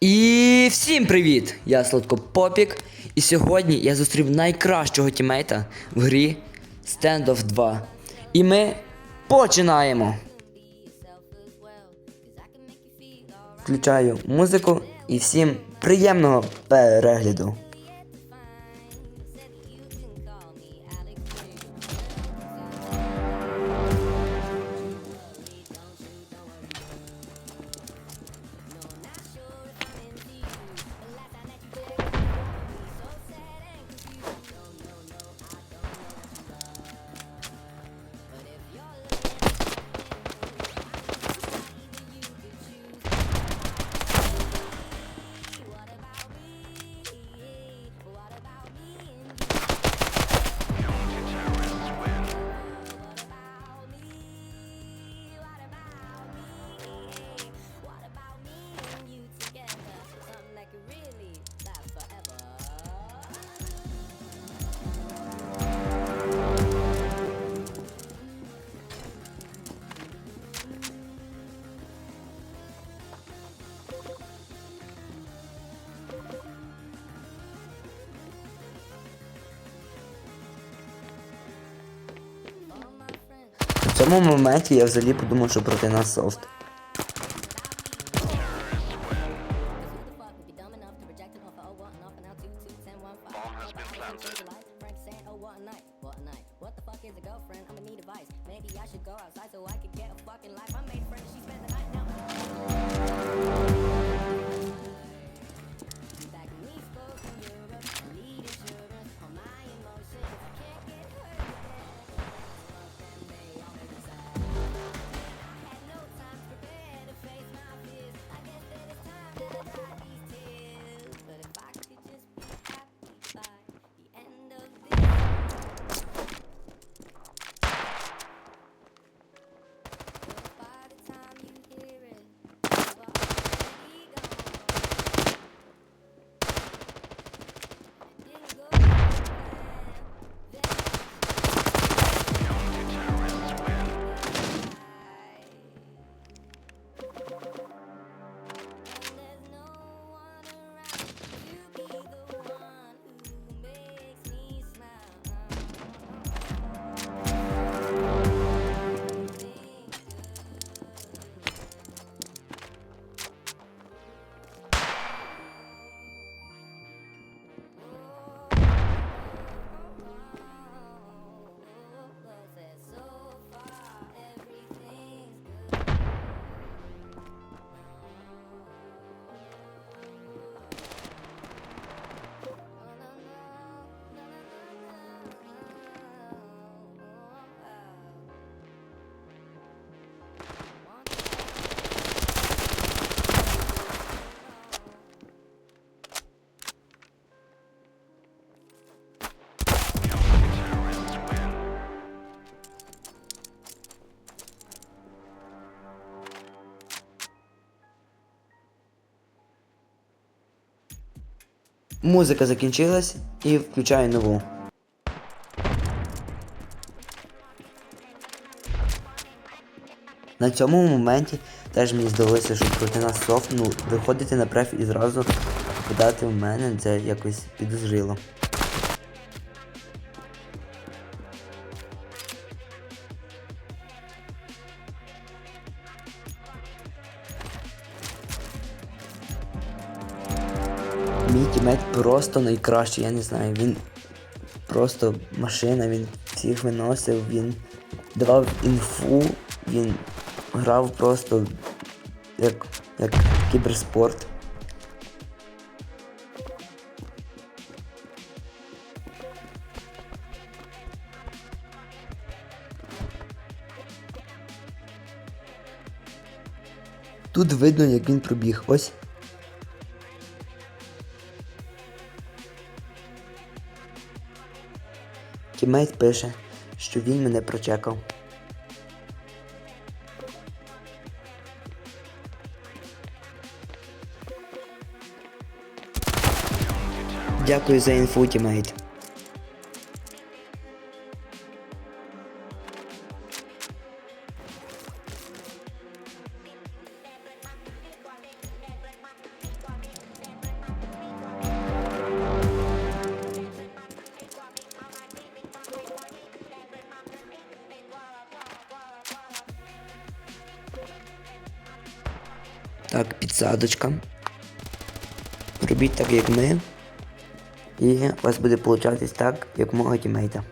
І всім привіт! Я Сладко Попік. І сьогодні я зустрів найкращого тімейта в грі Stand of 2. І ми починаємо. Включаю музику і всім приємного перегляду. В цьому моменті я взагалі подумав, що проти нас софт. Музика закінчилась і включаю нову. На цьому моменті теж мені здалося, що проти нас софт, ну, виходити на преф і зразу подати в мене це якось підозріло. Мій тімейт просто найкращий, я не знаю, він просто машина, він всіх виносив, він давав інфу, він грав просто як, як кіберспорт. Тут видно, як він пробіг. Ось. Тімейт пише, що він мене прочекав. Дякую за інфу, тімейт. Так, підсадочка. Робіть так, як ми. І у вас буде получатись так, як мого тімейта.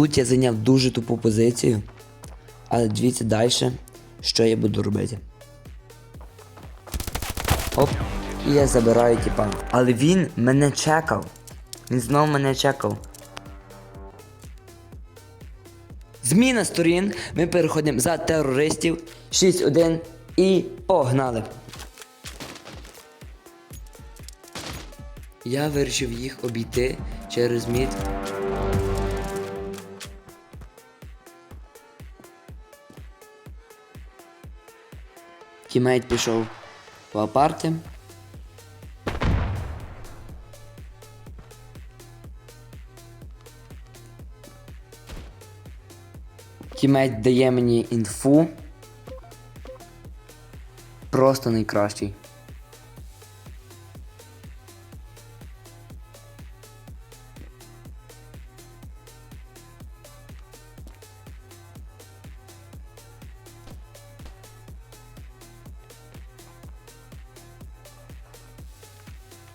Тут я зайняв дуже тупу позицію, але дивіться далі, що я буду робити. Оп, і я забираю тіпа. Але він мене чекав. Він знов мене чекав. Зміна сторін. Ми переходимо за терористів. 6-1 і погнали. Я вирішив їх обійти через мід. Тімейт пішов по апарти. Тімейт дає мені інфу. Просто найкращий.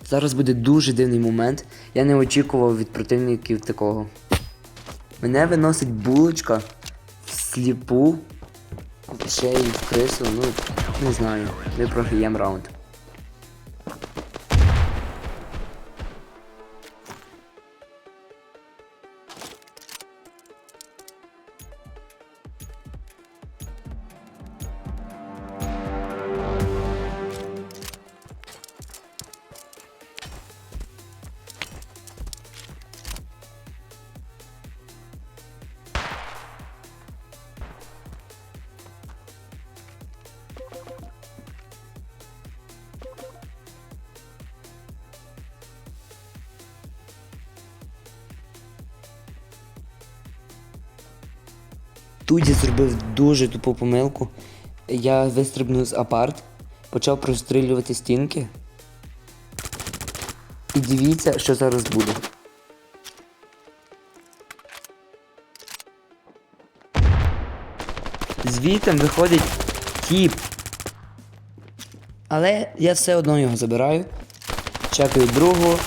Зараз буде дуже дивний момент. Я не очікував від противників такого. Мене виносить булочка в сліпу, ще й в крису, ну не знаю. Ми програємо раунд. Тут я зробив дуже тупу помилку. Я вистрибнув з апарт, почав прострілювати стінки. І дивіться, що зараз буде. Звітом виходить тіп. Але я все одно його забираю. Чекаю другого.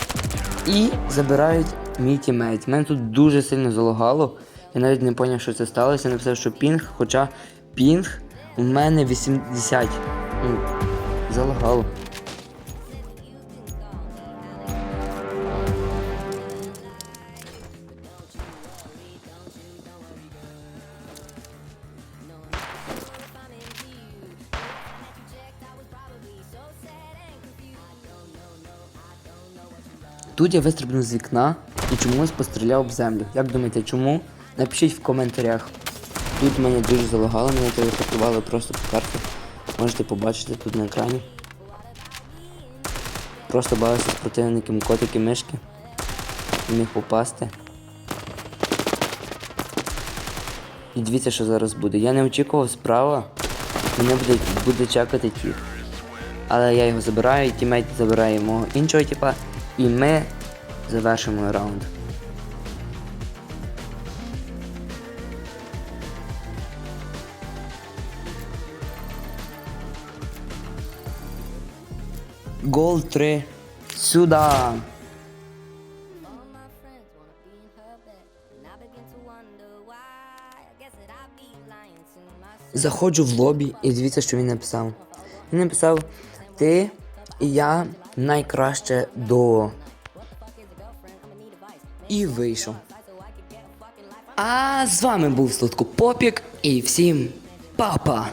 І забирають мій тімейт. Мене тут дуже сильно залагало. Я навіть не зрозумів, що це сталося. Я написав, що пінг, хоча пінг у мене 80. Ну, залагало. Тут я вистрибнув з вікна і чомусь постріляв в землю. Як думаєте, чому? Напишіть в коментарях. Тут мене дуже залагало, мене телепортували просто по карті. Можете побачити тут на екрані. Просто бавився з противником котики мишки. Не міг попасти. І дивіться, що зараз буде. Я не очікував справа. Мене буде, буде чекати тіп. Але я його забираю, тімейт забирає мого іншого тіпа. І ми завершимо раунд. Lying to myself. Заходжу в лобі і дивіться, що він написав. Він написав: Ти і я найкраще до. І вийшов. А з вами був Сладко Попік і всім па-па!